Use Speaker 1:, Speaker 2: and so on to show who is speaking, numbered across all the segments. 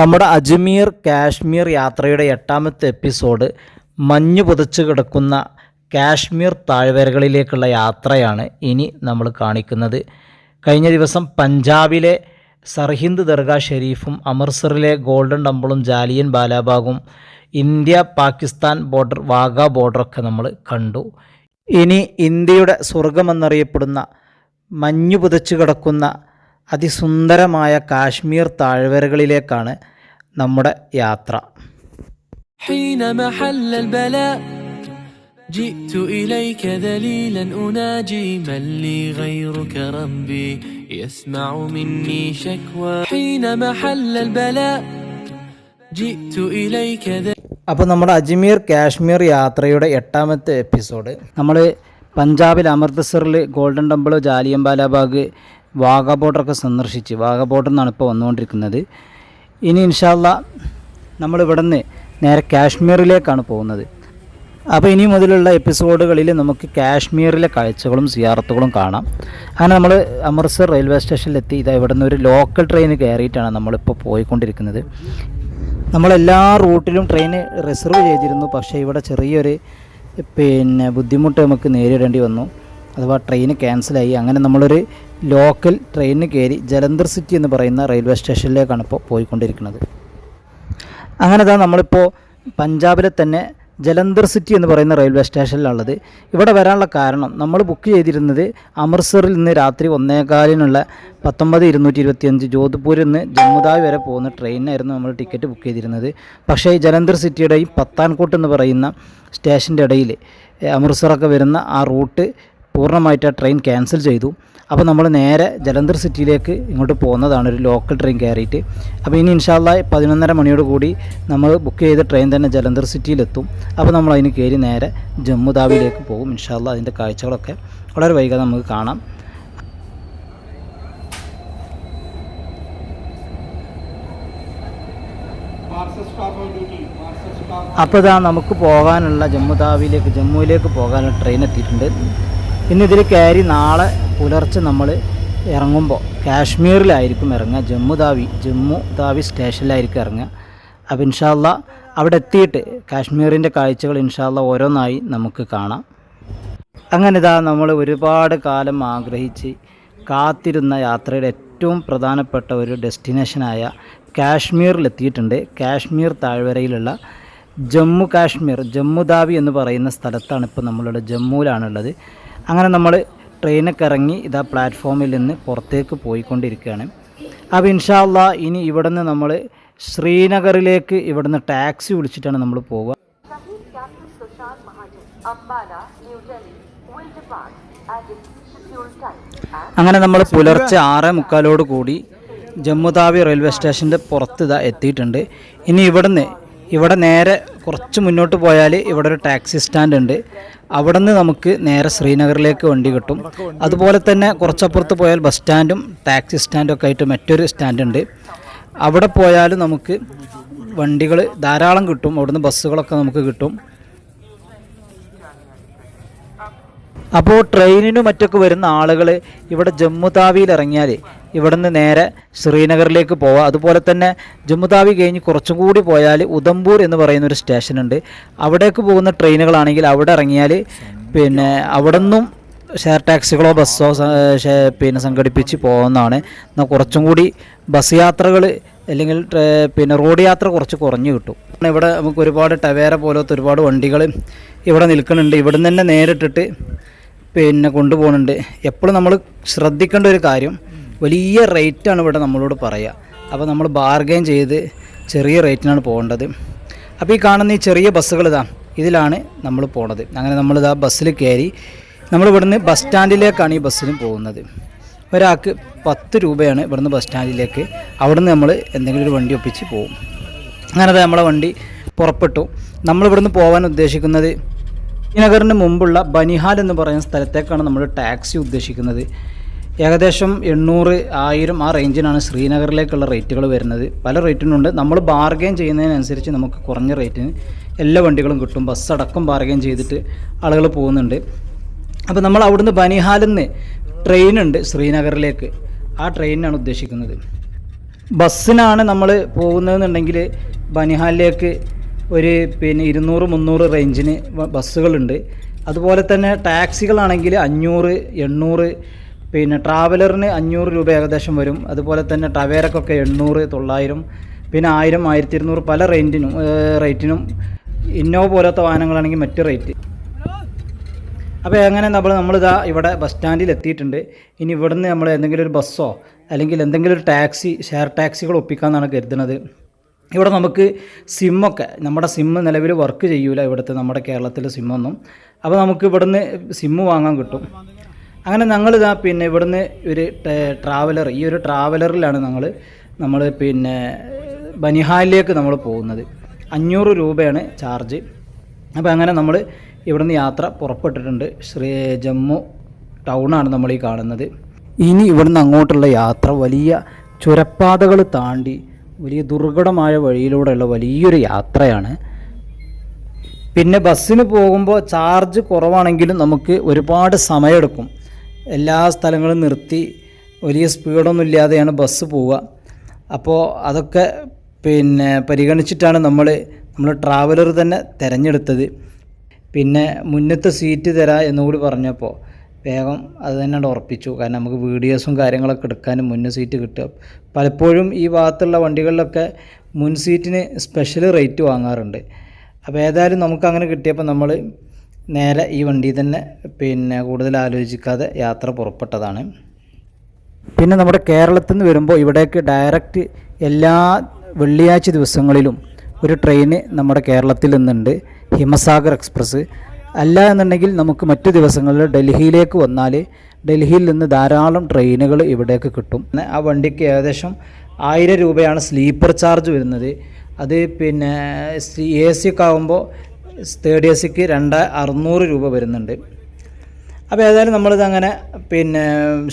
Speaker 1: നമ്മുടെ അജ്മീർ കാശ്മീർ യാത്രയുടെ എട്ടാമത്തെ എപ്പിസോഡ് മഞ്ഞ് പുതച്ച് കിടക്കുന്ന കാശ്മീർ താഴ്വരകളിലേക്കുള്ള യാത്രയാണ് ഇനി നമ്മൾ കാണിക്കുന്നത്. കഴിഞ്ഞ ദിവസം പഞ്ചാബിലെ സർഹിന്ദ് ദർഗ ഷെരീഫും അമൃത്സറിലെ ഗോൾഡൻ ടെമ്പിളും ജാലിയൻ ബാലാബാഗും ഇന്ത്യ പാകിസ്ഥാൻ ബോർഡർ വാഗ ബോർഡറൊക്കെ നമ്മൾ കണ്ടു. ഇനി ഇന്ത്യയുടെ സ്വർഗമെന്നറിയപ്പെടുന്ന മഞ്ഞു പുതച്ചു കിടക്കുന്ന അതിസുന്ദരമായ കാശ്മീർ താഴ്വരകളിലേക്കാണ് നമ്മുടെ യാത്ര
Speaker 2: حين محل البلاء جئت إليك ذليلا أناجي من لي غيرك ربي يسمع مني شكوى حين محل البلاء جئت إليك ذليلا
Speaker 1: അപ്പോൾ നമ്മുടെ അജ്മീർ കാശ്മീർ യാത്രയുടെ എട്ടാമത്തെ എപ്പിസോഡ് നമ്മൾ പഞ്ചാബിൽ അമൃത്സറിൽ ഗോൾഡൻ ടെമ്പിൾ ജാലിയൻ ബാലാബാഗ് വാഗ ബോർഡറൊക്കെ സന്ദർശിച്ച് വാഗ നിന്നാണ് ഇപ്പോൾ വന്നുകൊണ്ടിരിക്കുന്നത്. ഇനി ഇൻഷാല്ല നമ്മൾ നിന്ന് നേരെ കാശ്മീരിലേക്കാണ് പോകുന്നത്. അപ്പോൾ ഇനി മുതലുള്ള എപ്പിസോഡുകളിൽ നമുക്ക് കാശ്മീരിലെ കാഴ്ചകളും സിയാറത്തുകളും കാണാം. അങ്ങനെ നമ്മൾ അമൃത്സർ റെയിൽവേ സ്റ്റേഷനിലെത്തി ഇതാ ഇവിടെ നിന്ന് ഒരു ലോക്കൽ ട്രെയിൻ കയറിയിട്ടാണ് നമ്മളിപ്പോൾ പോയിക്കൊണ്ടിരിക്കുന്നത്. നമ്മളെല്ലാ റൂട്ടിലും ട്രെയിൻ റിസർവ് ചെയ്തിരുന്നു പക്ഷേ ഇവിടെ ചെറിയൊരു പിന്നെ ബുദ്ധിമുട്ട് നമുക്ക് നേരിടേണ്ടി വന്നു. അഥവാ ട്രെയിൻ ക്യാൻസലായി അങ്ങനെ നമ്മളൊരു ലോക്കൽ ട്രെയിനിന് കയറി ജലന്ധർ സിറ്റി എന്ന് പറയുന്ന റെയിൽവേ സ്റ്റേഷനിലേക്കാണ് ഇപ്പോൾ പോയിക്കൊണ്ടിരിക്കുന്നത്. അങ്ങനെ തന്നെ നമ്മളിപ്പോൾ പഞ്ചാബിലെ തന്നെ ജലന്ധർ സിറ്റി എന്ന് പറയുന്ന റെയിൽവേ സ്റ്റേഷനിലുള്ളത് ഇവിടെ വരാനുള്ള കാരണം നമ്മൾ ബുക്ക് ചെയ്തിരുന്നത് അമൃത്സറിൽ നിന്ന് രാത്രി ഒന്നേകാലിനുള്ള പത്തൊമ്പത് ഇരുന്നൂറ്റി ഇരുപത്തിയഞ്ച് ജോധ്പൂരിൽ നിന്ന് ജമ്മുതായ് വരെ പോകുന്ന ട്രെയിനായിരുന്നു നമ്മൾ ടിക്കറ്റ് ബുക്ക് ചെയ്തിരുന്നത്. പക്ഷേ ഈ ജലന്ധർ സിറ്റിയുടെയും പത്താൻകോട്ട് എന്ന് പറയുന്ന സ്റ്റേഷന്റെ ഇടയിൽ അമൃത്സറൊക്കെ വരുന്ന ആ റൂട്ട് പൂർണമായിട്ട് ആ ട്രെയിൻ ക്യാൻസൽ ചെയ്തു. അപ്പോൾ നമ്മൾ നേരെ ജലന്ധർ സിറ്റിയിലേക്ക് ഇങ്ങോട്ട് പോകുന്നതാണ് ഒരു ലോക്കൽ ട്രെയിൻ കയറിയിട്ട്. അപ്പോൾ ഇനി ഇൻഷാല്ല പതിനൊന്നര മണിയോട് കൂടി നമ്മൾ ബുക്ക് ചെയ്ത ട്രെയിൻ തന്നെ ജലന്ധർ സിറ്റിയിലെത്തും അപ്പോൾ നമ്മൾ അതിന് കയറി നേരെ ജമ്മു താവിയിലേക്ക് പോകും ഇൻഷാല്ല അതിന്റെ കാഴ്ചകളൊക്കെ വളരെ വൈകാതെ നമുക്ക് കാണാം. അപ്പോൾ ഇതാ നമുക്ക് പോകാനുള്ള ജമ്മു താവിയിലേക്ക് ജമ്മുവിലേക്ക് പോകാനുള്ള ട്രെയിൻ എത്തിയിട്ടുണ്ട്. ഇന്ന് ഇതിൽ കയറി നാളെ പുലർച്ചെ നമ്മൾ ഇറങ്ങുമ്പോൾ കാശ്മീരിലായിരിക്കും ഇറങ്ങുക. ജമ്മു താവി ജമ്മു താവി സ്റ്റേഷനിലായിരിക്കും ഇറങ്ങുക. അപ്പോൾ ഇൻഷാല്ല അവിടെ എത്തിയിട്ട് കാശ്മീരിന്റെ കാഴ്ചകൾ ഇൻഷാല്ല ഓരോന്നായി നമുക്ക് കാണാം. അങ്ങനെ ഇതാ നമ്മൾ ഒരുപാട് കാലം ആഗ്രഹിച്ച് കാത്തിരുന്ന യാത്രയുടെ ഏറ്റവും പ്രധാനപ്പെട്ട ഒരു ഡെസ്റ്റിനേഷനായ കാശ്മീരിലെത്തിയിട്ടുണ്ട്. കാശ്മീർ താഴ്വരയിലുള്ള ജമ്മു കാശ്മീർ ജമ്മു ദാവി എന്ന് പറയുന്ന സ്ഥലത്താണ് ഇപ്പോൾ നമ്മളുടെ ജമ്മുവിലാണുള്ളത്. അങ്ങനെ നമ്മൾ ട്രെയിനൊക്കെ ഇറങ്ങി ഇതാ പ്ലാറ്റ്ഫോമിൽ നിന്ന് പുറത്തേക്ക് പോയിക്കൊണ്ടിരിക്കുകയാണ്. അപ്പോൾ ഇൻഷാല്ല ഇനി ഇവിടുന്ന് നമ്മൾ ശ്രീനഗറിലേക്ക് ഇവിടുന്ന് ടാക്സി വിളിച്ചിട്ടാണ് നമ്മൾ
Speaker 3: and
Speaker 1: അങ്ങനെ നമ്മൾ പുലർച്ചെ ആറ് മുക്കാലോട് കൂടി ജമ്മുതാവി റെയിൽവേ സ്റ്റേഷന്റെ പുറത്ത് ഇതാ എത്തിയിട്ടുണ്ട്. ഇനി ഇവിടുന്ന് ഇവിടെ നേരെ കുറച്ച് മുന്നോട്ട് പോയാൽ ഇവിടെ ഒരു ടാക്സി സ്റ്റാൻഡ് ഉണ്ട്. അവിടെ നിന്ന് നമുക്ക് നേരെ ശ്രീനഗറിലേക്ക് വണ്ടി കിട്ടും. അതുപോലെ തന്നെ കുറച്ചപ്പുറത്ത് പോയാൽ ബസ് സ്റ്റാൻഡും ടാക്സി സ്റ്റാൻഡും ഒക്കെ ആയിട്ട് മറ്റൊരു സ്റ്റാൻഡ് ഉണ്ട് അവിടെ പോയാൽ നമുക്ക് വണ്ടികൾ ധാരാളം കിട്ടും. അവിടുന്ന് ബസ്സുകളൊക്കെ നമുക്ക് കിട്ടും. അപ്പോൾ ട്രെയിനിനും മറ്റൊക്കെ വരുന്ന ആളുകൾ ഇവിടെ ജമ്മു ഇറങ്ങിയാൽ ഇവിടെ നിന്ന് നേരെ ശ്രീനഗറിലേക്ക് പോവാം. അതുപോലെ തന്നെ ജമ്മു താവി കഴിഞ്ഞ് കുറച്ചും കൂടി പോയാൽ ഉദംപൂർ എന്ന് പറയുന്ന ഒരു സ്റ്റേഷനുണ്ട്. അവിടേക്ക് പോകുന്ന ട്രെയിനുകളാണെങ്കിൽ അവിടെ ഇറങ്ങിയാൽ പിന്നെ അവിടെ നിന്നും ഷെയർ ടാക്സികളോ ബസ്സോ പിന്നെ സംഘടിപ്പിച്ച് പോകുന്നതാണ് എന്നാൽ കുറച്ചും കൂടി ബസ് യാത്രകൾ അല്ലെങ്കിൽ പിന്നെ റോഡ് യാത്ര കുറച്ച് കുറഞ്ഞു കിട്ടും. ഇവിടെ നമുക്ക് ഒരുപാട് ടവേര പോലത്തെ ഒരുപാട് വണ്ടികൾ ഇവിടെ നിൽക്കുന്നുണ്ട്. ഇവിടെ നിന്ന് തന്നെ നേരിട്ടിട്ട് പിന്നെ കൊണ്ടുപോകുന്നുണ്ട്. എപ്പോഴും നമ്മൾ ശ്രദ്ധിക്കേണ്ട ഒരു കാര്യം വലിയ റേറ്റാണ് ഇവിടെ നമ്മളോട് പറയുക അപ്പോൾ നമ്മൾ ബാർഗെയിൻ ചെയ്ത് ചെറിയ റേറ്റിനാണ് പോകേണ്ടത്. അപ്പോൾ ഈ കാണുന്ന ഈ ചെറിയ ബസ്സുകൾ ഇതാ ഇതിലാണ് നമ്മൾ പോണത്. അങ്ങനെ നമ്മളിതാ ബസ്സിൽ കയറി നമ്മൾ ഇവിടുന്ന് ബസ് സ്റ്റാൻഡിലേക്കാണ് ഈ ബസ്സിന് പോകുന്നത്. ഒരാൾക്ക് പത്ത് രൂപയാണ് ഇവിടുന്ന് ബസ് സ്റ്റാൻഡിലേക്ക് അവിടുന്ന് നമ്മൾ എന്തെങ്കിലും ഒരു വണ്ടി ഒപ്പിച്ച് പോകും അങ്ങനെ നമ്മളെ വണ്ടി പുറപ്പെട്ടു. നമ്മളിവിടുന്ന് പോകാൻ ഉദ്ദേശിക്കുന്നത് ശ്രീനഗറിന് മുമ്പുള്ള ബനിഹാൽ എന്ന് പറയുന്ന സ്ഥലത്തേക്കാണ് നമ്മൾ ടാക്സി ഉദ്ദേശിക്കുന്നത്. ഏകദേശം എണ്ണൂറ് ആയിരം ആ റേഞ്ചിനാണ് ശ്രീനഗറിലേക്കുള്ള റേറ്റുകൾ വരുന്നത്. പല റേറ്റിനുണ്ട്. നമ്മൾ ബാർഗെയിൻ ചെയ്യുന്നതിനനുസരിച്ച് നമുക്ക് കുറഞ്ഞ റേറ്റിന് എല്ലാ വണ്ടികളും കിട്ടും. ബസ് അടക്കം ബാർഗെയിൻ ചെയ്തിട്ട് ആളുകൾ പോകുന്നുണ്ട്. അപ്പോൾ നമ്മൾ അവിടുന്ന് ബനിഹാലിൽ നിന്ന് ട്രെയിനുണ്ട് ശ്രീനഗറിലേക്ക്. ആ ട്രെയിനാണ് ഉദ്ദേശിക്കുന്നത്. ബസ്സിനാണ് നമ്മൾ പോകുന്നതെന്നുണ്ടെങ്കിൽ ബനിഹാലിലേക്ക് ഒരു പിന്നെ ഇരുന്നൂറ് മുന്നൂറ് റേഞ്ചിന് ബസ്സുകളുണ്ട്. അതുപോലെ തന്നെ ടാക്സികളാണെങ്കിൽ അഞ്ഞൂറ് എണ്ണൂറ് പിന്നെ ട്രാവലറിന് അഞ്ഞൂറ് രൂപ ഏകദേശം വരും. അതുപോലെ തന്നെ ടവേരക്കൊക്കെ എണ്ണൂറ് തൊള്ളായിരം പിന്നെ ആയിരം ആയിരത്തി ഇരുന്നൂറ് പല റേഞ്ചിനും റേറ്റിനും ഇന്നോവ പോലത്തെ വാഹനങ്ങളാണെങ്കിൽ മറ്റ് റേറ്റ്. അപ്പോൾ എങ്ങനെ നമ്മൾ നമ്മളിതാ ഇവിടെ ബസ് സ്റ്റാൻഡിൽ എത്തിയിട്ടുണ്ട്. ഇനി ഇവിടുന്ന് നമ്മൾ എന്തെങ്കിലും ഒരു ബസ്സോ അല്ലെങ്കിൽ എന്തെങ്കിലും ഒരു ടാക്സി ഷെയർ ടാക്സികൾ ഒപ്പിക്കാമെന്നാണ് കരുതുന്നത്. ഇവിടെ നമുക്ക് സിമ്മൊക്കെ നമ്മുടെ സിമ്മ് നിലവിൽ വർക്ക് ചെയ്യൂല ഇവിടുത്തെ നമ്മുടെ കേരളത്തിലെ സിമ്മൊന്നും. അപ്പോൾ നമുക്ക് ഇവിടുന്ന് സിമ്മ് വാങ്ങാൻ കിട്ടും. അങ്ങനെ ഞങ്ങൾ ഇതാ പിന്നെ ഇവിടുന്ന് ഒരു ട്രാവലർ ഈ ഒരു ട്രാവലറിലാണ് ഞങ്ങൾ നമ്മൾ പിന്നെ ബനിഹാലിലേക്ക് നമ്മൾ പോകുന്നത്. അഞ്ഞൂറ് രൂപയാണ് ചാർജ് അപ്പോൾ അങ്ങനെ നമ്മൾ ഇവിടുന്ന് യാത്ര പുറപ്പെട്ടിട്ടുണ്ട്. ശ്രീ ജമ്മു ടൗണാണ് നമ്മൾ ഈ കാണുന്നത്. ഇനി ഇവിടുന്ന് അങ്ങോട്ടുള്ള യാത്ര വലിയ ചുരപ്പാതകൾ താണ്ടി വലിയ ദുർഘടമായ വഴിയിലൂടെയുള്ള വലിയൊരു യാത്രയാണ്. പിന്നെ ബസ്സിന് പോകുമ്പോൾ ചാർജ് കുറവാണെങ്കിലും നമുക്ക് ഒരുപാട് സമയമെടുക്കും എല്ലാ സ്ഥലങ്ങളും നിർത്തി വലിയ സ്പീഡൊന്നും ഇല്ലാതെയാണ് ബസ് പോവുക. അപ്പോൾ അതൊക്കെ പിന്നെ പരിഗണിച്ചിട്ടാണ് നമ്മൾ നമ്മൾ ട്രാവലർ തന്നെ തിരഞ്ഞെടുത്തത്. പിന്നെ മുന്നത്തെ സീറ്റ് തരാ എന്നുകൂടി പറഞ്ഞപ്പോൾ വേഗം അത് തന്നെ ഉറപ്പിച്ചു. കാരണം നമുക്ക് വീഡിയോസും കാര്യങ്ങളൊക്കെ എടുക്കാനും മുന്നേ സീറ്റ് കിട്ടുക. പലപ്പോഴും ഈ ഭാഗത്തുള്ള വണ്ടികളിലൊക്കെ മുൻ സീറ്റിന് സ്പെഷ്യൽ റേറ്റ് വാങ്ങാറുണ്ട്. അപ്പോൾ ഏതായാലും നമുക്കങ്ങനെ കിട്ടിയപ്പോൾ നമ്മൾ നേരെ ഈ വണ്ടി തന്നെ പിന്നെ കൂടുതൽ ആലോചിക്കാതെ യാത്ര പുറപ്പെട്ടതാണ്. പിന്നെ നമ്മുടെ കേരളത്തിൽ നിന്ന് വരുമ്പോൾ ഇവിടേക്ക് ഡയറക്റ്റ് എല്ലാ വെള്ളിയാഴ്ച ദിവസങ്ങളിലും ഒരു ട്രെയിന് നമ്മുടെ കേരളത്തിൽ നിന്നുണ്ട്. ഹിമസാഗർ എക്സ്പ്രസ് അല്ല എന്നുണ്ടെങ്കിൽ നമുക്ക് മറ്റു ദിവസങ്ങളിൽ ഡൽഹിയിലേക്ക് വന്നാൽ ഡൽഹിയിൽ നിന്ന് ധാരാളം ട്രെയിനുകൾ ഇവിടേക്ക് കിട്ടും. ആ വണ്ടിക്ക് ഏകദേശം ആയിരം രൂപയാണ് സ്ലീപ്പർ ചാർജ് വരുന്നത്. അത് പിന്നെ എ സി ഒക്കെ ആകുമ്പോൾ തേർഡ് എ സിക്ക് രണ്ട് അറുന്നൂറ് രൂപ വരുന്നുണ്ട്. അപ്പോൾ ഏതായാലും നമ്മളിത് അങ്ങനെ പിന്നെ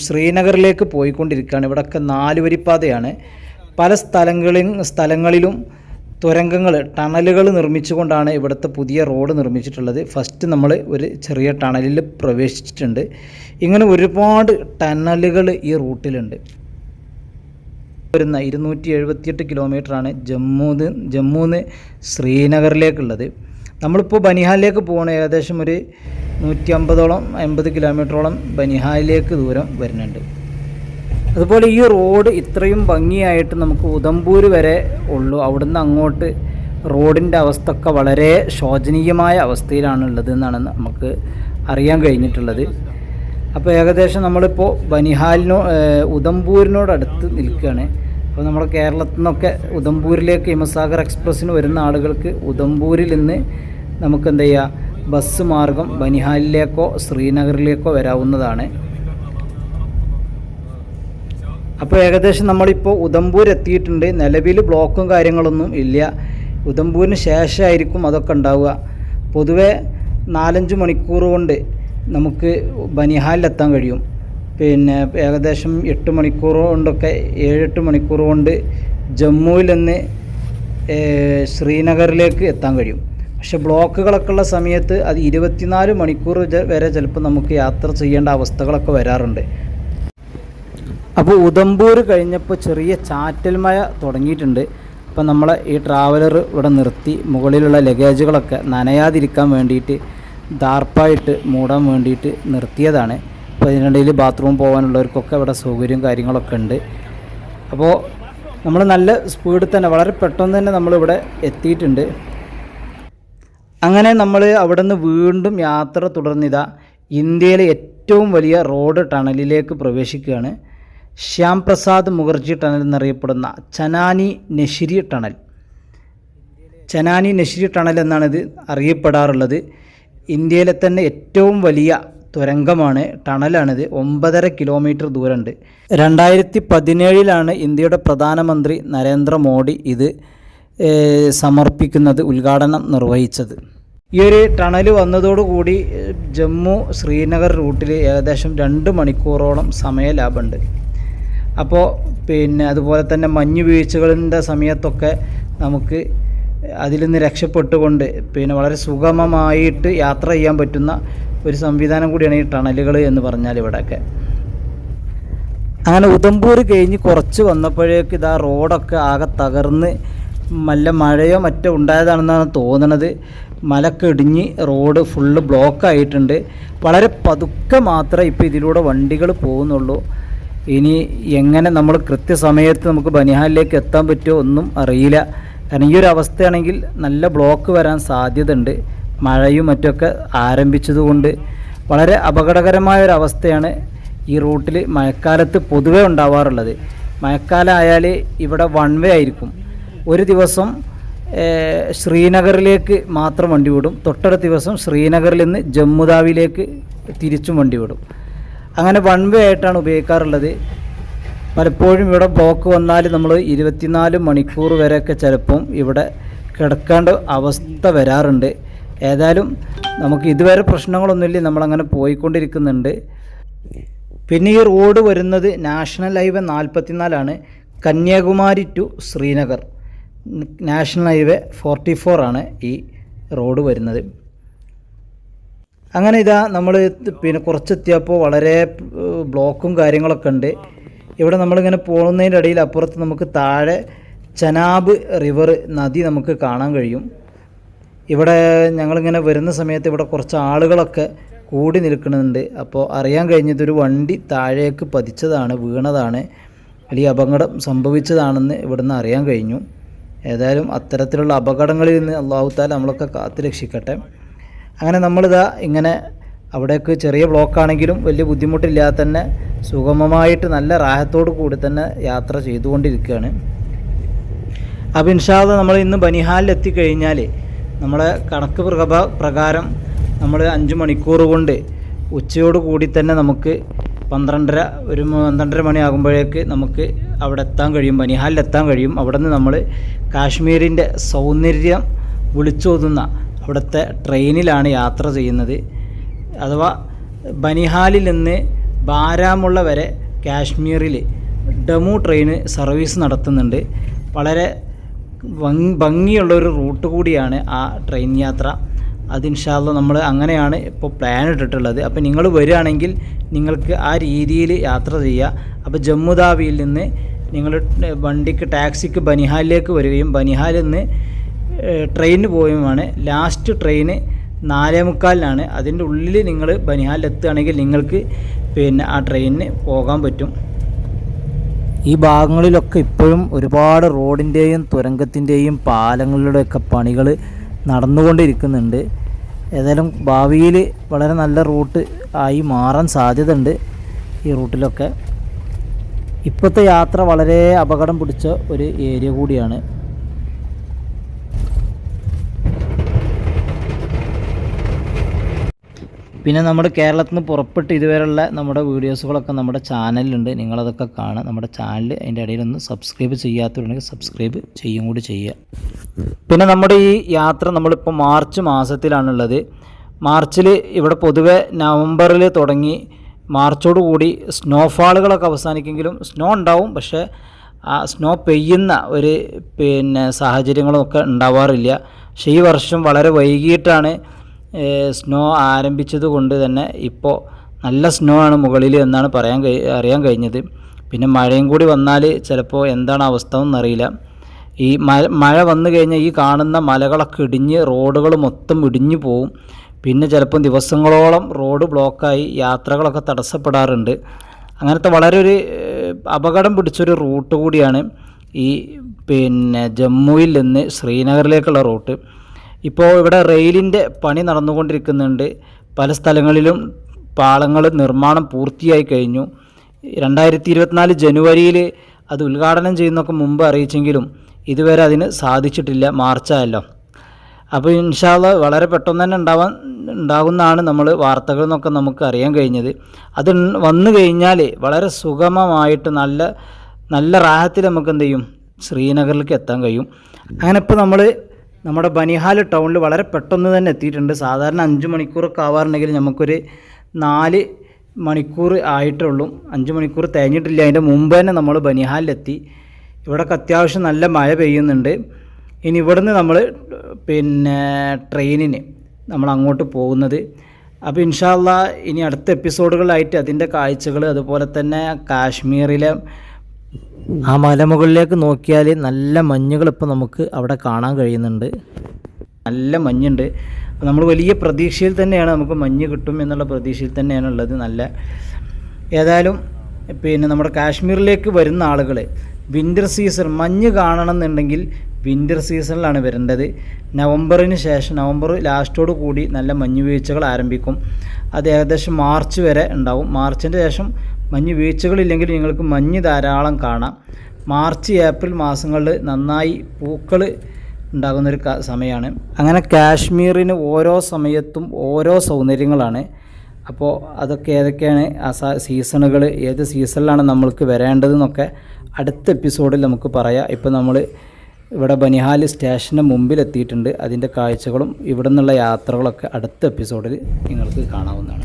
Speaker 1: ശ്രീനഗറിലേക്ക് പോയിക്കൊണ്ടിരിക്കുകയാണ്. ഇവിടെയൊക്കെ നാല് വരിപ്പാതയാണ് പല സ്ഥലങ്ങളിൽ സ്ഥലങ്ങളിലും തുരങ്കങ്ങൾ ടണലുകൾ നിർമ്മിച്ചുകൊണ്ടാണ് ഇവിടുത്തെ പുതിയ റോഡ് നിർമ്മിച്ചിട്ടുള്ളത്. ഫസ്റ്റ് നമ്മൾ ഒരു ചെറിയ ടണലിൽ പ്രവേശിച്ചിട്ടുണ്ട്. ഇങ്ങനെ ഒരുപാട് ടണലുകൾ ഈ റൂട്ടിലുണ്ട്. വരുന്ന ഇരുന്നൂറ്റി എഴുപത്തിയെട്ട് കിലോമീറ്ററാണ് ജമ്മുന്ന് ജമ്മൂന്ന് ശ്രീനഗറിലേക്കുള്ളത്. നമ്മളിപ്പോൾ ബനിഹാലിലേക്ക് പോകണ ഏകദേശം ഒരു നൂറ്റി അമ്പതോളം അമ്പത് കിലോമീറ്ററോളം ബനിഹാലിലേക്ക് ദൂരം വരുന്നുണ്ട്. അതുപോലെ ഈ റോഡ് ഇത്രയും ഭംഗിയായിട്ട് നമുക്ക് ഉദംപൂർ വരെ ഉള്ളൂ. അവിടുന്ന് അങ്ങോട്ട് റോഡിന്റെ അവസ്ഥ ഒക്കെ വളരെ ശോചനീയമായ അവസ്ഥയിലാണ് ഉള്ളത് എന്നാണ് നമുക്ക് അറിയാൻ കഴിഞ്ഞിട്ടുള്ളത്. അപ്പോൾ ഏകദേശം നമ്മളിപ്പോൾ ബനിഹാലിനോ ഉദംപൂരിനോടടുത്ത് നിൽക്കുകയാണ്. അപ്പോൾ നമ്മുടെ കേരളത്തിൽ നിന്നൊക്കെ ഉദംപൂരിലേക്ക് ഹിമസാഗർ എക്സ്പ്രസ്സിന് വരുന്ന ആളുകൾക്ക് ഉദംപൂരിൽ നിന്ന് നമുക്ക് എന്ത് ചെയ്യുക ബസ് മാർഗം ബനിഹാലിലേക്കോ ശ്രീനഗറിലേക്കോ വരാവുന്നതാണ്. അപ്പോൾ ഏകദേശം നമ്മളിപ്പോൾ ഉദംപൂർ എത്തിയിട്ടുണ്ട് നിലവിൽ ബ്ലോക്കും കാര്യങ്ങളൊന്നും ഇല്ല. ഉദംപൂരിന് ശേഷമായിരിക്കും അതൊക്കെ ഉണ്ടാവുക. പൊതുവെ നാലഞ്ച് മണിക്കൂർ കൊണ്ട് നമുക്ക് ബനിഹാലിലെത്താൻ കഴിയും. പിന്നെ ഏകദേശം എട്ട് മണിക്കൂർ കൊണ്ടൊക്കെ ഏഴെട്ട് മണിക്കൂർ കൊണ്ട് ജമ്മുവിൽ നിന്ന് ശ്രീനഗറിലേക്ക് എത്താൻ കഴിയും. പക്ഷെ ബ്ലോക്കുകളൊക്കെ ഉള്ള സമയത്ത് അത് ഇരുപത്തിനാല് മണിക്കൂർ വരെ ചിലപ്പോൾ നമുക്ക് യാത്ര ചെയ്യേണ്ട അവസ്ഥകളൊക്കെ വരാറുണ്ട്. അപ്പോൾ ഉദംപൂർ കഴിഞ്ഞപ്പോൾ ചെറിയ ചാറ്റൽ മഴ തുടങ്ങിയിട്ടുണ്ട്. അപ്പോൾ നമ്മൾ ഈ ട്രാവലർ ഇവിടെ നിർത്തി മുകളിലുള്ള ലഗേജുകളൊക്കെ നനയാതിരിക്കാൻ വേണ്ടിയിട്ട് ദാർപ്പായിട്ട് മൂടാൻ വേണ്ടിയിട്ട് നിർത്തിയതാണ്. അപ്പോൾ ഇതിനിടയിൽ ബാത്റൂം പോകാനുള്ളവർക്കൊക്കെ ഇവിടെ സൗകര്യവും കാര്യങ്ങളൊക്കെ ഉണ്ട്. അപ്പോൾ നമ്മൾ നല്ല സ്പീഡിൽ തന്നെ വളരെ പെട്ടെന്ന് തന്നെ നമ്മളിവിടെ എത്തിയിട്ടുണ്ട്. അങ്ങനെ നമ്മൾ അവിടെ നിന്ന് വീണ്ടും യാത്ര തുടർന്നിതാ ഇന്ത്യയിലെ ഏറ്റവും വലിയ റോഡ് ടണലിലേക്ക് പ്രവേശിക്കുകയാണ്. ശ്യാം പ്രസാദ് മുഖർജി ടണൽ എന്നറിയപ്പെടുന്ന ചനാനി നെഷിരി ടണൽ. ചനാനി നെഷിരി ടണൽ എന്നാണ് ഇത് അറിയപ്പെടാറുള്ളത്. ഇന്ത്യയിലെ തന്നെ ഏറ്റവും വലിയ തുരങ്കമാണ്. ടണലാണിത്. ഒമ്പതര കിലോമീറ്റർ ദൂരമുണ്ട്. രണ്ടായിരത്തി പതിനേഴിലാണ് ഇന്ത്യയുടെ പ്രധാനമന്ത്രി നരേന്ദ്രമോദി ഇത് സമർപ്പിക്കുന്നത് ഉദ്ഘാടനം നിർവഹിച്ചത്. ഈ ഒരു ടണൽ വന്നതോടുകൂടി ജമ്മു ശ്രീനഗർ റൂട്ടിൽ ഏകദേശം രണ്ട് മണിക്കൂറോളം സമയ ലാഭമുണ്ട് അപ്പോൾ പിന്നെ അതുപോലെ തന്നെ മഞ്ഞ് വീഴ്ചകളുടെ സമയത്തൊക്കെ നമുക്ക് അതിൽ നിന്ന് രക്ഷപ്പെട്ടുകൊണ്ട് പിന്നെ വളരെ സുഗമമായിട്ട് യാത്ര ചെയ്യാൻ പറ്റുന്ന ഒരു സംവിധാനം കൂടിയാണ് ഈ ടണലുകൾ എന്ന് പറഞ്ഞാൽ ഇവിടെയൊക്കെ. അങ്ങനെ ഉദംപൂർ കഴിഞ്ഞ് കുറച്ച് വന്നപ്പോഴേക്ക് ഇതാ റോഡൊക്കെ ആകെ തകർന്ന് നല്ല മഴയോ മറ്റോ ഉണ്ടായതാണെന്നാണ് തോന്നണത്. മലക്കെ ഇടിഞ്ഞ് റോഡ് ഫുള്ള് ബ്ലോക്കായിട്ടുണ്ട് വളരെ പതുക്കെ മാത്രമേ ഇപ്പോൾ ഇതിലൂടെ വണ്ടികൾ പോകുന്നുള്ളൂ. ഇനി എങ്ങനെ നമ്മൾ കൃത്യസമയത്ത് നമുക്ക് ബനിഹാലിലേക്ക് എത്താൻ പറ്റുമോ ഒന്നും അറിയില്ല. കാരണം ഈ ഒരു അവസ്ഥയാണെങ്കിൽ നല്ല ബ്ലോക്ക് വരാൻ സാധ്യതയുണ്ട്. മഴയും മറ്റൊക്കെ ആരംഭിച്ചതുകൊണ്ട് വളരെ അപകടകരമായ ഒരു അവസ്ഥയാണ് ഈ റൂട്ടിൽ മഴക്കാലത്ത് പൊതുവേ ഉണ്ടാവാറുള്ളത്. മഴക്കാലമായാൽ ഇവിടെ വൺ വേ ആയിരിക്കും. ഒരു ദിവസം ശ്രീനഗറിലേക്ക് മാത്രം വണ്ടി വിടും. തൊട്ടടുത്ത ദിവസം ശ്രീനഗറിൽ നിന്ന് ജമ്മുതാവിലേക്ക് തിരിച്ചും വണ്ടി വിടും. അങ്ങനെ വൺ വേ ആയിട്ടാണ് ഉപയോഗിക്കാറുള്ളത്. പലപ്പോഴും ഇവിടെ ബ്ലോക്ക് വന്നാൽ നമ്മൾ ഇരുപത്തിനാല് മണിക്കൂർ വരെയൊക്കെ ചിലപ്പം ഇവിടെ കിടക്കേണ്ട അവസ്ഥ വരാറുണ്ട്. ഏതായാലും നമുക്ക് ഇതുവരെ പ്രശ്നങ്ങളൊന്നുമില്ല നമ്മളങ്ങനെ പോയിക്കൊണ്ടിരിക്കുന്നുണ്ട്. പിന്നെ ഈ റോഡ് വരുന്നത് national highway നാൽപ്പത്തിനാലാണ് Kanyakumari to Srinagar. National highway forty ഫോറാണ് ഈ റോഡ് വരുന്നത്. അങ്ങനെ ഇതാ നമ്മൾ പിന്നെ കുറച്ചെത്തിയപ്പോൾ വളരെ ബ്ലോക്കും കാര്യങ്ങളൊക്കെ ഉണ്ട്. ഇവിടെ നമ്മളിങ്ങനെ പോകുന്നതിന്റെ ഇടയിൽ അപ്പുറത്ത് നമുക്ക് താഴെ ചനാബ് റിവർ നദി നമുക്ക് കാണാൻ കഴിയും. ഇവിടെ ഞങ്ങളിങ്ങനെ വരുന്ന സമയത്ത് ഇവിടെ കുറച്ച് ആളുകളൊക്കെ കൂടി നിൽക്കുന്നുണ്ട്. അപ്പോൾ അറിയാൻ കഴിഞ്ഞത് ഒരു വണ്ടി താഴേക്ക് പതിച്ചതാണ് വീണതാണ്. വലിയ അപകടം സംഭവിച്ചതാണെന്ന് ഇവിടുന്ന് അറിയാൻ കഴിഞ്ഞു. ഏതായാലും അത്തരത്തിലുള്ള അപകടങ്ങളിൽ നിന്ന് അള്ളാഹുത്താൽ നമ്മളൊക്കെ കാത്തു രക്ഷിക്കട്ടെ അങ്ങനെ നമ്മളിതാ ഇങ്ങനെ അവിടേക്ക് ചെറിയ ബ്ലോക്കാണെങ്കിലും വലിയ ബുദ്ധിമുട്ടില്ലാതെ തന്നെ സുഗമമായിട്ട് നല്ല റാഹത്തോടു കൂടി തന്നെ യാത്ര ചെയ്തുകൊണ്ടിരിക്കുകയാണ്. അപ്പോൾ ഇൻഷാദ് നമ്മൾ ഇന്ന് ബനിഹാലിൽ എത്തിക്കഴിഞ്ഞാൽ നമ്മളെ കണക്ക് പ്രകാരം നമ്മൾ അഞ്ച് മണിക്കൂർ കൊണ്ട് ഉച്ചയോട് കൂടി തന്നെ നമുക്ക് പന്ത്രണ്ടര ഒരു പന്ത്രണ്ടര മണിയാകുമ്പോഴേക്ക് നമുക്ക് അവിടെ എത്താൻ കഴിയും. ബനിഹാലിൽ എത്താൻ കഴിയും. അവിടെ നിന്ന് നമ്മൾ കാശ്മീരിന്റെ സൗന്ദര്യം വിളിച്ചോതുന്ന അവിടുത്തെ ട്രെയിനിലാണ് യാത്ര ചെയ്യുന്നത്. അഥവാ ബനിഹാലിൽ നിന്ന് ബാരാമുള്ള വരെ കാശ്മീരിൽ ഡെമു ട്രെയിൻ സർവീസ് നടത്തുന്നുണ്ട്. വളരെ ഭംഗിയുള്ള ഒരു റൂട്ട് കൂടിയാണ് ആ ട്രെയിൻ യാത്ര. അത് ഇൻഷാല്ല നമ്മൾ അങ്ങനെയാണ് ഇപ്പോൾ പ്ലാൻ ഇട്ടിട്ടുള്ളത്. അപ്പോൾ നിങ്ങൾ വരികയാണെങ്കിൽ നിങ്ങൾക്ക് ആ രീതിയിൽ യാത്ര ചെയ്യുക. അപ്പോൾ ജമ്മുതാവിയിൽ നിന്ന് നിങ്ങൾ വണ്ടിക്ക് ടാക്സിക്ക് ബനിഹാലിലേക്ക് വരികയും ബനിഹാലിൽ നിന്ന് ട്രെയിനിന് പോയുമാണ് ലാസ്റ്റ് ട്രെയിന് നാലേ മുക്കാലിനാണ്. അതിന്റെ ഉള്ളിൽ നിങ്ങൾ ബനിഹാലിൽ എത്തുകയാണെങ്കിൽ നിങ്ങൾക്ക് പിന്നെ ആ ട്രെയിനിന് പോകാൻ പറ്റും. ഈ ഭാഗങ്ങളിലൊക്കെ ഇപ്പോഴും ഒരുപാട് റോഡിന്റെയും തുരങ്കത്തിന്റെയും പാലങ്ങളുടെയൊക്കെ പണികൾ നടന്നുകൊണ്ടിരിക്കുന്നുണ്ട്. ഏതായാലും ഭാവിയിൽ വളരെ നല്ല റൂട്ട് ആയി മാറാൻ സാധ്യതയുണ്ട് ഈ റൂട്ടിലൊക്കെ. ഇപ്പോഴത്തെ യാത്ര വളരെ അപകടം പിടിച്ച ഒരു ഏരിയ കൂടിയാണ്. പിന്നെ നമ്മുടെ കേരളത്തിൽ നിന്ന് പുറപ്പെട്ട് ഇതുവരെയുള്ള നമ്മുടെ വീഡിയോസുകളൊക്കെ നമ്മുടെ ചാനലിലുണ്ട്. നിങ്ങളതൊക്കെ കാണുക. നമ്മുടെ ചാനൽ അതിന്റെ ഇടയിൽ ഒന്ന് സബ്സ്ക്രൈബ് ചെയ്യാത്തവരുണ്ടെങ്കിൽ സബ്സ്ക്രൈബ് ചെയ്യും കൂടി ചെയ്യുക. പിന്നെ നമ്മുടെ ഈ യാത്ര നമ്മളിപ്പോൾ മാർച്ച് മാസത്തിലാണുള്ളത്. മാർച്ചിൽ ഇവിടെ പൊതുവെ നവംബറിൽ തുടങ്ങി മാർച്ചോട് കൂടി സ്നോഫാളുകളൊക്കെ അവസാനിക്കെങ്കിലും സ്നോ ഉണ്ടാവും. പക്ഷേ ആ സ്നോ പെയ്യുന്ന ഒരു പിന്നെ സാഹചര്യങ്ങളൊക്കെ ഉണ്ടാവാറില്ല. പക്ഷേ ഈ വർഷം വളരെ വൈകിട്ടാണ് സ്നോ ആരംഭിച്ചത് കൊണ്ട് തന്നെ ഇപ്പോൾ നല്ല സ്നോ ആണ് മുകളിൽ എന്നാണ് പറയാൻ അറിയാൻ കഴിഞ്ഞത്. പിന്നെ മഴയും കൂടി വന്നാൽ ചിലപ്പോൾ എന്താണ് അവസ്ഥ എന്നറിയില്ല ഈ മഴ മഴ വന്നു കഴിഞ്ഞാൽ ഈ കാണുന്ന മലകളൊക്കെ ഇടിഞ്ഞ് റോഡുകൾ മൊത്തം ഇടിഞ്ഞു പോവും. പിന്നെ ചിലപ്പം ദിവസങ്ങളോളം റോഡ് ബ്ലോക്കായി യാത്രകളൊക്കെ തടസ്സപ്പെടാറുണ്ട്. അങ്ങനത്തെ വളരെ ഒരു അപകടം പിടിച്ചൊരു റൂട്ട് കൂടിയാണ് ഈ പിന്നെ ജമ്മുവിൽ നിന്ന് ശ്രീനഗറിലേക്കുള്ള റൂട്ട്. ഇപ്പോൾ ഇവിടെ റെയിലിന്റെ പണി നടന്നുകൊണ്ടിരിക്കുന്നുണ്ട്. പല സ്ഥലങ്ങളിലും പാളങ്ങൾ നിർമ്മാണം പൂർത്തിയായി കഴിഞ്ഞു. രണ്ടായിരത്തി ഇരുപത്തിനാല് ജനുവരിയിൽ അത് ഉദ്ഘാടനം ചെയ്യുന്നൊക്കെ മുമ്പ് അറിയിച്ചെങ്കിലും ഇതുവരെ അതിന് സാധിച്ചിട്ടില്ല മാർച്ചായല്ലോ. അപ്പോൾ ഇൻഷാല്ല വളരെ പെട്ടെന്ന് തന്നെ ഉണ്ടാവാൻ ഉണ്ടാകുന്നതാണ് നമ്മൾ വാർത്തകൾ എന്നൊക്കെ നമുക്ക് അറിയാൻ കഴിഞ്ഞത്. അത് വന്നു കഴിഞ്ഞാൽ വളരെ സുഗമമായിട്ട് നല്ല നല്ല റാഹത്തിൽ നമുക്ക് എന്ത് ചെയ്യും? ശ്രീനഗറിലേക്ക് എത്താൻ കഴിയും. അങ്ങനെ ഇപ്പോൾ നമ്മൾ നമ്മുടെ ബനിഹാൽ ടൗണിൽ വളരെ പെട്ടെന്ന് തന്നെ എത്തിയിട്ടുണ്ട്. സാധാരണ അഞ്ച് മണിക്കൂറൊക്കെ ആവാറുണ്ടെങ്കിൽ നമുക്കൊരു നാല് മണിക്കൂർ ആയിട്ടുള്ളൂ. അഞ്ച് മണിക്കൂർ തേഞ്ഞിട്ടില്ല അതിന്റെ മുമ്പ് തന്നെ നമ്മൾ ബനിഹാലിലെത്തി. ഇവിടെയൊക്കെ അത്യാവശ്യം നല്ല മഴ പെയ്യുന്നുണ്ട്. ഇനി ഇവിടുന്ന് നമ്മൾ പിന്നെ ട്രെയിനിന് നമ്മൾ അങ്ങോട്ട് പോകുന്നത്. അപ്പോൾ ഇൻഷാല്ല ഇനി അടുത്ത എപ്പിസോഡുകളായിട്ട് അതിന്റെ കാഴ്ചകൾ അതുപോലെ തന്നെ കാശ്മീരിലെ ആ മലമുകളിലേക്ക് നോക്കിയാൽ നല്ല മഞ്ഞുകൾ ഇപ്പോൾ നമുക്ക് അവിടെ കാണാൻ കഴിയുന്നുണ്ട്. നല്ല മഞ്ഞുണ്ട്. നമ്മൾ വലിയ പ്രതീക്ഷയിൽ തന്നെയാണ് നമുക്ക് മഞ്ഞ് കിട്ടും എന്നുള്ള പ്രതീക്ഷയിൽ തന്നെയാണ് ഉള്ളത്. നല്ല ഏതായാലും പിന്നെ നമ്മുടെ കാശ്മീരിലേക്ക് വരുന്ന ആളുകൾ വിന്റർ സീസൺ മഞ്ഞ് കാണണം എന്നുണ്ടെങ്കിൽ വിന്റർ സീസണിലാണ് വരേണ്ടത്. നവംബറിന് ശേഷം നവംബർ ലാസ്റ്റോട് കൂടി നല്ല മഞ്ഞ് വീഴ്ചകൾ ആരംഭിക്കും. അത് ഏകദേശം മാർച്ച് വരെ ഉണ്ടാവും. മാർച്ചിന്റെ ശേഷം മഞ്ഞ് വീഴ്ചകളില്ലെങ്കിൽ നിങ്ങൾക്ക് മഞ്ഞ് ധാരാളം കാണാം. മാർച്ച് ഏപ്രിൽ മാസങ്ങളിൽ നന്നായി പൂക്കൾ ഉണ്ടാകുന്നൊരു സമയമാണ്. അങ്ങനെ കാശ്മീരിന് ഓരോ സമയത്തും ഓരോ സൗന്ദര്യങ്ങളാണ്. അപ്പോൾ അതൊക്കെ ഏതൊക്കെയാണ്? ആ സീസണുകൾ ഏത് സീസണിലാണ് നമ്മൾക്ക് വരേണ്ടതെന്നൊക്കെ അടുത്ത എപ്പിസോഡിൽ നമുക്ക് പറയാം. ഇപ്പോൾ നമ്മൾ ഇവിടെ ബനിഹാൽ സ്റ്റേഷന്റെ മുമ്പിൽ എത്തിയിട്ടുണ്ട് അതിന്റെ കാഴ്ചകളും ഇവിടെ നിന്നുള്ള യാത്രകളൊക്കെ അടുത്ത എപ്പിസോഡിൽ നിങ്ങൾക്ക് കാണാവുന്നതാണ്.